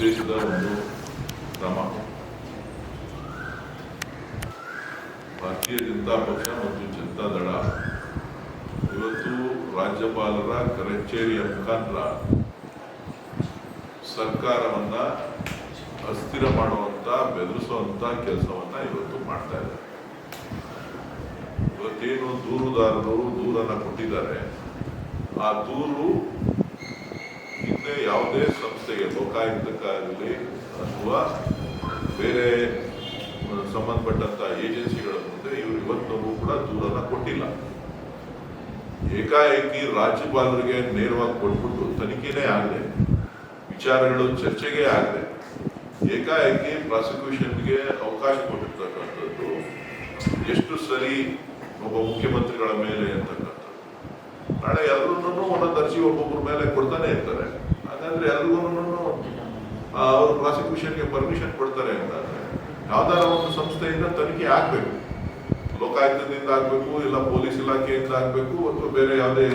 ಉದ್ದೇಶದ ಒಂದು ಕ್ರಮ ಭಾರತೀಯ ಜನತಾ ಪಕ್ಷ ಮತ್ತು ಜನತಾ ದಳ ಇವತ್ತು ರಾಜ್ಯಪಾಲರ ಕಚೇರಿಯ ಮುಖಾಂತರ ಸರ್ಕಾರವನ್ನ ಅಸ್ಥಿರ ಮಾಡುವಂತ ಬೆದರಿಸುವಂತ ಕೆಲಸವನ್ನ ಇವತ್ತು ಮಾಡ್ತಾ ಇದ್ದಾರೆ ಇವತ್ತೇನು ದೂರುದಾರರು ದೂರನ್ನ ಕೊಟ್ಟಿದ್ದಾರೆ. ಆ ದೂರು ಹಿಂದೆ ಯಾವುದೇ ಸಂಸ್ಥೆಗೆ ಲೋಕಾಯುಕ್ತಕ್ಕಾಗಲಿ ಅಥವಾ ಬೇರೆ ಸಂಬಂಧಪಟ್ಟಂತಹ ಸಂಬಂಧಪಟ್ಟಂತ ಏಜೆನ್ಸಿಗಳ ಮುಂದೆ ಇವರು ಇವತ್ತವರೆಗೂ ಕೂಡ ದೂರನ್ನ ಕೊಟ್ಟಿಲ್ಲ. ಏಕಾಏಕಿ ರಾಜ್ಯಪಾಲರಿಗೆ ನೇರವಾಗಿ ಕೊಟ್ಬಿಟ್ಟು ತನಿಖೆನೇ ಆಗದೆ, ವಿಚಾರಗಳು ಚರ್ಚೆಗೆ ಆಗದೆ, ಏಕಾಏಕಿ ಪ್ರಾಸಿಕ್ಯೂಷನ್ಗೆ ಅವಕಾಶ ಕೊಟ್ಟಿರ್ತಕ್ಕಂಥದ್ದು ಎಷ್ಟು ಸರಿ ಒಬ್ಬ ಮುಖ್ಯಮಂತ್ರಿಗಳ ಮೇಲೆ ಅಂತಕ್ಕಂಥದ್ದು. ನಾಳೆ ಎಲ್ಲರೂ ಒಂದೊಂದು ಅರ್ಜಿ ಒಬ್ಬೊಬ್ಬರ ಮೇಲೆ ಕೊಡ್ತಾನೆ ಇರ್ತಾರೆ. ಹಾಗಾದ್ರೆ ಎಲ್ಲರೂ ಅವರು ಪ್ರಾಸಿಕ್ಯೂಷನ್ಗೆ ಪರ್ಮಿಷನ್ ಕೊಡ್ತಾರೆ ಅಂತಂದ್ರೆ ಯಾವ್ದಾರ ಒಂದು ಸಂಸ್ಥೆಯಿಂದ ತನಿಖೆ ಆಗ್ಬೇಕು. ಲೋಕಾಯುಕ್ತದಿಂದ ಆಗ್ಬೇಕು, ಇಲ್ಲ ಪೊಲೀಸ್ ಇಲಾಖೆಯಿಂದ ಆಗ್ಬೇಕು, ಅಥವಾ ಬೇರೆ ಯಾವುದೇ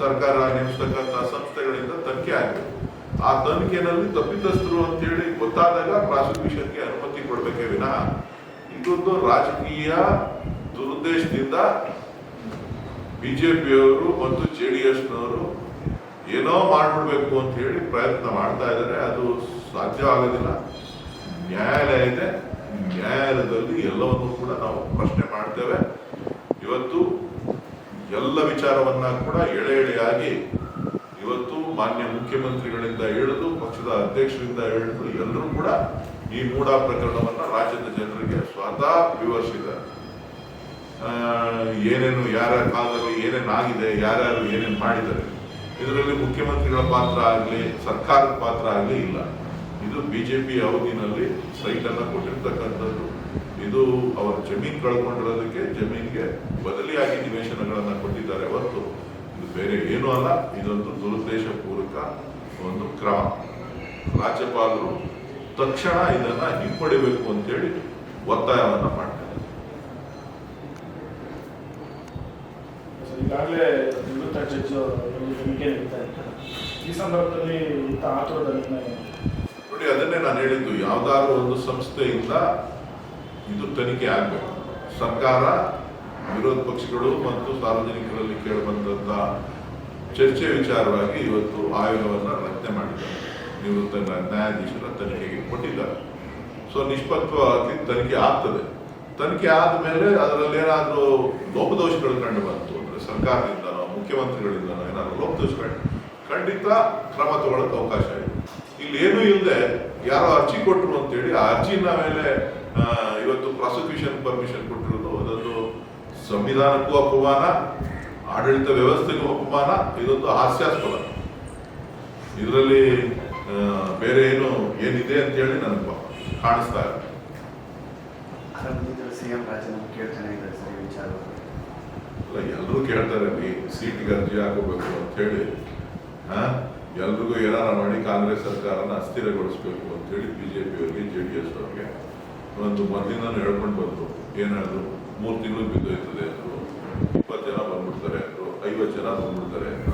ಸರ್ಕಾರ ನೇಮಿಸ್ತಕ್ಕಂಥ ಸಂಸ್ಥೆಗಳಿಂದ ತನಿಖೆ ಆಗ್ಬೇಕು. ಆ ತನಿಖೆನಲ್ಲಿ ತಪ್ಪಿತಸ್ಥರು ಅಂತ ಹೇಳಿ ಗೊತ್ತಾದಾಗ ಪ್ರಾಸಿಕ್ಯೂಷನ್ಗೆ ಅನುಮತಿ ಕೊಡ್ಬೇಕೇ ವಿನಃ ಇದೊಂದು ರಾಜಕೀಯ ದುರುದ್ದೇಶದಿಂದ ಬಿಜೆಪಿಯವರು ಮತ್ತು ಜೆ ಡಿ ಏನೋ ಮಾಡಿಬಿಡ್ಬೇಕು ಅಂತ ಹೇಳಿ ಪ್ರಯತ್ನ ಮಾಡ್ತಾ ಇದ್ದಾರೆ. ಅದು ಸಾಧ್ಯ ಆಗೋದಿಲ್ಲ. ನ್ಯಾಯಾಲಯ ಇದೆ. ನ್ಯಾಯಾಲಯದಲ್ಲಿ ಎಲ್ಲವನ್ನೂ ಕೂಡ ನಾವು ಪ್ರಶ್ನೆ ಮಾಡ್ತೇವೆ. ಇವತ್ತು ಎಲ್ಲ ವಿಚಾರವನ್ನ ಕೂಡ ಎಳೆ ಎಳೆಯಾಗಿ ಇವತ್ತು ಮಾನ್ಯ ಮುಖ್ಯಮಂತ್ರಿಗಳಿಂದ ಹೇಳಿದು ಪಕ್ಷದ ಅಧ್ಯಕ್ಷರಿಂದ ಹೇಳಿದ್ರು ಎಲ್ಲರೂ ಕೂಡ ಈ ಮೂಡಾ ಪ್ರಕರಣವನ್ನ ರಾಜ್ಯದ ಜನರಿಗೆ ಸ್ವತಃ ವಿವರಿಸಿದ್ದಾರೆ. ಏನೇನು ಯಾರ್ಯಾರ ಕಾಲದಲ್ಲಿ ಏನೇನಾಗಿದೆ, ಯಾರ್ಯಾರು ಏನೇನು ಮಾಡಿದ್ದಾರೆ. ಇದರಲ್ಲಿ ಮುಖ್ಯಮಂತ್ರಿಗಳ ಪಾತ್ರ ಆಗಲಿ, ಸರ್ಕಾರದ ಪಾತ್ರ ಆಗಲಿ ಇಲ್ಲ. ಇದು ಬಿಜೆಪಿ ಅವಧಿನಲ್ಲಿ ಸೈಟ್ ಅನ್ನ ಕೊಟ್ಟಿರ್ತಕ್ಕಂಥದ್ದು. ಇದು ಅವರ ಜಮೀನ್ ಕಳ್ಕೊಂಡಿರೋದಕ್ಕೆ ಜಮೀನಿಗೆ ಬದಲಿಯಾಗಿ ನಿವೇಶನಗಳನ್ನ ಕೊಟ್ಟಿದ್ದಾರೆ. ಹೊರತು ಇದು ಬೇರೆ ಏನೂ ಅಲ್ಲ, ಇದೊಂದು ದುರುದ್ದೇಶ ಪೂರ್ವಕ ಒಂದು ಕ್ರಮ. ರಾಜ್ಯಪಾಲರು ತಕ್ಷಣ ಇದನ್ನ ಹಿಂಪಡಿಬೇಕು ಅಂತೇಳಿ ಒತ್ತಾಯವನ್ನ ಮಾಡ್ತಾರೆ ಜಡ್ಜ್ ತನಿಖೆ ನಡೀತಾ ಇದ್ದಾರೆ ಈ ಸಂದರ್ಭದಲ್ಲಿ ಇಂಥ ಆತುರದಲ್ಲಿ ನೋಡಿ, ಅದನ್ನೇ ನಾನು ಹೇಳಿದ್ದು, ಯಾವ್ದಾದ್ರು ಒಂದು ಸಂಸ್ಥೆಯಿಂದ ಇದು ತನಿಖೆ ಆಗಬೇಕು. ಸರ್ಕಾರ, ವಿರೋಧ ಪಕ್ಷಗಳು ಮತ್ತು ಸಾರ್ವಜನಿಕರಲ್ಲಿ ಕೇಳಬಂದಂತಹ ಚರ್ಚೆ ವಿಚಾರವಾಗಿ ಇವತ್ತು ಆಯೋಗವನ್ನ ರಚನೆ ಮಾಡಿದ್ದಾರೆ. ನಿವೃತ್ತ ನ್ಯಾ- ನ್ಯಾಯಾಧೀಶರ ತನಿಖೆಗೆ ಕೊಟ್ಟಿದ್ದಾರೆ. ಸೊ ನಿಷ್ಪಕ್ಷವಾಗಿ ತನಿಖೆ ಆಗ್ತದೆ. ತನಿಖೆ ಆದ್ಮೇಲೆ ಅದರಲ್ಲಿ ಏನಾದರೂ ಲೋಪದೋಷಗಳು ಕಂಡು ಬಂತು ಅಂದ್ರೆ ಸರ್ಕಾರದಿಂದನೋ ಮುಖ್ಯಮಂತ್ರಿಗಳಿಂದನೋ ಏನಾದ್ರು ಲೋಪದೋಷಗಳು ಖಂಡಿತ ಕ್ರಮ ತಗೊಳ್ಳೋಕೆ ಅವಕಾಶ ಇದೆ. ಇಲ್ಲಿ ಏನೂ ಇಲ್ಲದೆ ಯಾರೋ ಅರ್ಜಿ ಕೊಟ್ಟರು ಅಂತೇಳಿ ಆ ಅರ್ಜಿನ ಮೇಲೆ ಇವತ್ತು ಪ್ರಾಸಿಕ್ಯೂಷನ್ ಪರ್ಮಿಷನ್ ಕೊಟ್ಟಿರೋದು ಅದೊಂದು ಸಂವಿಧಾನಕ್ಕೂ ಅಪಮಾನ, ಆಡಳಿತ ವ್ಯವಸ್ಥೆಗೂ ಅಪಮಾನ, ಇದೊಂದು ಹಾಸ್ಯಾಸ್ಪದ. ಇದರಲ್ಲಿ ಬೇರೆ ಏನು ಏನಿದೆ ಅಂತೇಳಿ ನನಗೆ ಕಾಣಿಸ್ತಾ ಇಲ್ಲ. ಎಲ್ಲರೂ ಕೇಳ್ತಾರೆ ರೀ ಸೀಟ್ಗೆ ಅರ್ಜಿ ಹಾಕೋಬೇಕು ಅಂತ ಹೇಳಿ. ಹಾ? ಎಲ್ರಿಗೂ ಏನಾರ ಮಾಡಿ ಕಾಂಗ್ರೆಸ್ ಸರ್ಕಾರನ ಅಸ್ಥಿರಗೊಳಿಸ್ಬೇಕು ಅಂತ ಹೇಳಿ ಬಿಜೆಪಿ ಅವ್ರಿಗೆ ಜೆ ಡಿ ಎಸ್ ಅವ್ರಿಗೆ. ಒಂದು ಮೊದಲಿಂದನೂ ಹೇಳ್ಕೊಂಡು ಬಂತು ಏನಾದ್ರು ಮೂರು ತಿಂಗಳು ಬಿದ್ದೋಯ್ತದೆ ಅಂದರು. ಇಪ್ಪತ್ತು ಜನ ಬಂದ್ಬಿಡ್ತಾರೆ ಅಂದ್ರು. ಐವತ್ತು ಜನ ಬಂದ್ಬಿಡ್ತಾರೆ ಅಂತ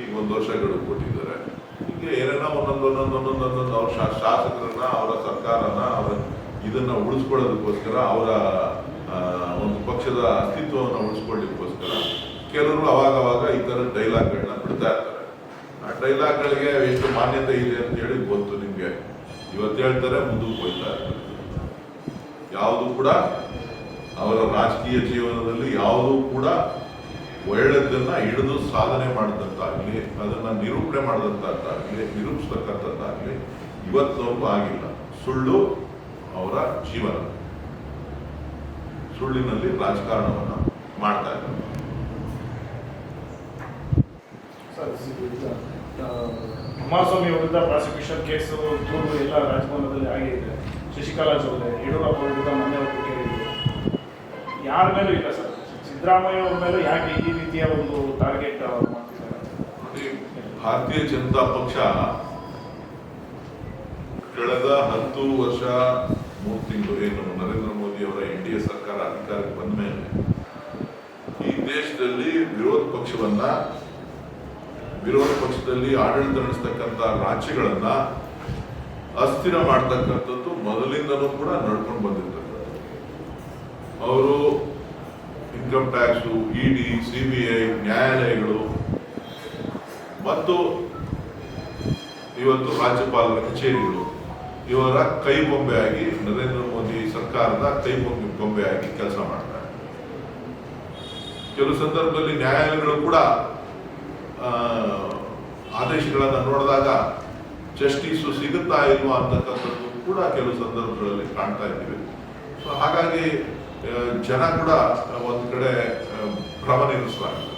ಈಗ ಒಂದು ವರ್ಷ ಗಡುವು ಕೊಟ್ಟಿದ್ದಾರೆ. ಹೀಗೆ ಏನೇನೋ ಒಂದೊಂದು ಒಂದೊಂದು ಒಂದೊಂದು ಒಂದೊಂದು ಅವ್ರ ಶಾಸಕರನ್ನ, ಅವರ ಸರ್ಕಾರನ, ಅವರ ಇದನ್ನ ಉಳಿಸ್ಕೊಳ್ಳೋದಕ್ಕೋಸ್ಕರ ಅವರ ಒಂದು ಪಕ್ಷದ ಅಸ್ತಿತ್ವವನ್ನು ಉಳಿಸ್ಕೊಳ್ಳಿಕ್ಕೋಸ್ಕರ ಕೆಲವರು ಅವಾಗ ಅವಾಗ ಈ ಥರ ಡೈಲಾಗ್ಗಳನ್ನ ಬಿಡ್ತಾ ಇರ್ತಾರೆ. ಆ ಡೈಲಾಗ್ಗಳಿಗೆ ಎಷ್ಟು ಮಾನ್ಯತೆ ಇದೆ ಅಂತ ಹೇಳಿ ಗೊತ್ತು ನಿಮಗೆ. ಇವತ್ತು ಹೇಳ್ತಾರೆ, ಮುಂದಕ್ಕೆ ಹೋಗ್ತಾ ಇರ್ತಾರೆ. ಯಾವುದು ಕೂಡ ಅವರ ರಾಜಕೀಯ ಜೀವನದಲ್ಲಿ ಯಾವುದೂ ಕೂಡ ಒಳ್ಳೆದನ್ನ ಹಿಡಿದು ಸಾಧನೆ ಮಾಡಿದಂತಾಗ್ಲಿ, ಅದನ್ನ ನಿರೂಪಣೆ ಮಾಡಿದಂತಾಗ್ಲಿ, ನಿರೂಪಿಸ್ತಕ್ಕಂಥದ್ದಾಗ್ಲಿ ಇವತ್ತವರೆಗೂ ಆಗಿಲ್ಲ. ಸುಳ್ಳು ಅವರ ಜೀವನ. ಸುಳ್ಳಿನಲ್ಲಿ ರಾಜಕಾರಣವನ್ನ ಮಾಡ್ತಾ ಇದ್ದಾರೆ. ಕುಮಾರಸ್ವಾಮಿ ವಿರುದ್ಧ ಪ್ರಾಸಿಕ್ಯೂಷನ್ ಕೇಸು ದೂರು ಎಲ್ಲ ರಾಜಭವನದಲ್ಲಿ ಆಗಿದೆ. ಶಶಿಕಲಾ ಜೊಲ್ಲೆ ಯಡಿಯೂರಪ್ಪ ವಿರುದ್ಧ ಮೊನ್ನೆ ಒಟ್ಟು ಕೇಳಿದ್ರು. ಯಾರ ಮೇಲೂ ಇಲ್ಲ ಸರ್. ಸಿದ್ದರಾಮಯ್ಯ ಅವ್ರ ಮೇಲೂ ಯಾಕೆ ಈ ರೀತಿಯ ಒಂದು ಟಾರ್ಗೆಟ್ ಮಾಡ್ತಿದ್ದಾರೆ? ನೋಡಿ ಭಾರತೀಯ ಜನತಾ ಪಕ್ಷ ಕಳೆದ ಹತ್ತು ವರ್ಷ ಮೂರು ತಿಂಗಳು ಏನು ನರೇಂದ್ರ ಮೋದಿ ಅವರ ಎನ್ ಡಿ ಎ ಸರ್ಕಾರ ಅಧಿಕಾರಕ್ಕೆ ಬಂದ ಮೇಲೆ ಈ ದೇಶದಲ್ಲಿ ವಿರೋಧ ಪಕ್ಷವನ್ನ, ವಿರೋಧ ಪಕ್ಷದಲ್ಲಿ ಆಡಳಿತ ನಡೆಸತಕ್ಕಂತ ರಾಜ್ಯಗಳನ್ನ ಅಸ್ಥಿರ ಮಾಡ್ತಕ್ಕಂಥದ್ದು ಮೊದಲಿಂದನೂ ಕೂಡ ನಡ್ಕೊಂಡು ಬಂದಿರ್ತಕ್ಕಂಥದ್ದು ಅವರು ಇನ್ಕಮ್ ಟ್ಯಾಕ್ಸು ಇಡಿ ಸಿಬಿಐ ನ್ಯಾಯಾಲಯಗಳು ಮತ್ತು ಇವತ್ತು ರಾಜ್ಯಪಾಲರ ಕಚೇರಿಗಳು ಇವರ ಕೈ ಆಗಿ ನರೇಂದ್ರ ಮೋದಿ ಸರ್ಕಾರದ ಕೈ ಬೊಂಬೆ ಆಗಿ ಕೆಲಸ ಮಾಡ್ತಾರೆ. ಕೆಲವು ಸಂದರ್ಭದಲ್ಲಿ ನ್ಯಾಯಾಲಯಗಳು ಕೂಡ ಆದೇಶಗಳನ್ನು ನೋಡಿದಾಗ ಜಸ್ಟಿಸು ಸಿಗುತ್ತಾ ಇಲ್ವಾ ಅಂತಕ್ಕಂಥದ್ದು ಕೂಡ ಕೆಲವು ಸಂದರ್ಭಗಳಲ್ಲಿ ಕಾಣ್ತಾ ಇದ್ದೀವಿ. ಸೊ ಹಾಗಾಗಿ ಜನ ಕೂಡ ಒಂದು ಕಡೆ ಭ್ರಮ ನಿಲ್ಲಿಸಲಾಗಿದೆ